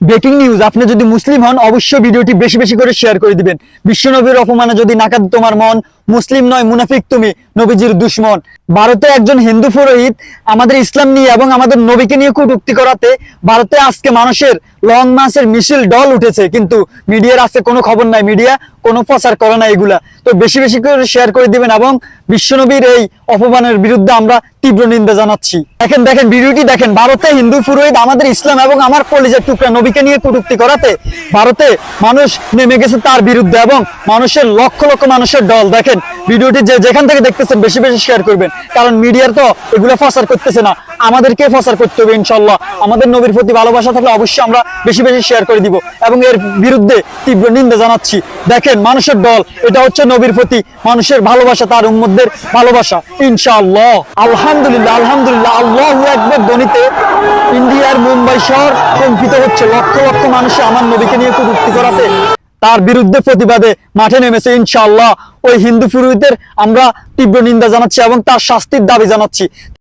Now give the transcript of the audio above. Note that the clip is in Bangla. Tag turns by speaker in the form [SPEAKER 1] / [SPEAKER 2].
[SPEAKER 1] Breaking news. আপনি যদি মুসলিম হন, অবশ্যই ভিডিওটি বেশি বেশি করে শেয়ার করে দিবেন। বিশ্বনবীর অপমানে যদি নাকাদ তোমার মন মুসলিম নয়, মুনাফিক তুমি, নবীজির দুশ্মন। ভারতে একজন হিন্দু পুরোহিত আমাদের ইসলাম নিয়ে এবং আমাদের নবীকে নিয়ে কটুক্তি করাতে ভারতে আজকে মানুষের লং মাসের মিছিল ডল উঠেছে, কিন্তু মিডিয়ার আজকে কোনো খবর নাই, মিডিয়া কোনো প্রচার করে না এগুলা। তো বেশি বেশি করে শেয়ার করে দিবেন এবং বিশ্বনবীর এই অপমানের বিরুদ্ধে আমরা তীব্র নিন্দা জানাচ্ছি। দেখেন দেখেন, ভিডিওটি দেখেন, ভারতে হিন্দু পুরোহিত আমাদের ইসলাম এবং আমার কলেজের টুকরা নবীকে নিয়ে কটুক্তি করাতে ভারতে মানুষ নেমে গেছে তার বিরুদ্ধে এবং মানুষের লক্ষ লক্ষ মানুষের দল, দেখেন ভিডিওটি যে যেখান থেকে দেখতেছেন, বেশি বেশি শেয়ার করবেন। কারণ মিডিয়ার তো এগুলো প্রচার করতেছে না। আমাদেরকে প্রচার করতে হবে ইনশাল্লাহ আমাদের নবীর প্রতি ভালোবাসা থাকলে অবশ্যই আমরা বেশি বেশি শেয়ার করে দিব। এবং এর বিরুদ্ধে তীব্র নিন্দা জানাচ্ছি। দেখেন, মানুষের দল, এটা হচ্ছে নবীর প্রতি মানুষের ভালোবাসা, তার উম্মদের ভালোবাসা। ইনশাআল্লাহ। আলহামদুলিল্লাহ আলহামদুলিল্লাহ, আল্লাহ একবার গণিতে ইন্ডিয়ার মুম্বাই শহর কম্পিত হচ্ছে। লক্ষ লক্ষ মানুষে আমার নবীকে নিয়ে কটূক্তি করাতে, তার বিরুদ্ধে প্রতিবাদে মাঠে নেমেছে, ইনশাআল্লাহ। ওই হিন্দু পুরোহিতের আমরা তীব্র নিন্দা জানাচ্ছি এবং তার শাস্তির দাবি জানাচ্ছি।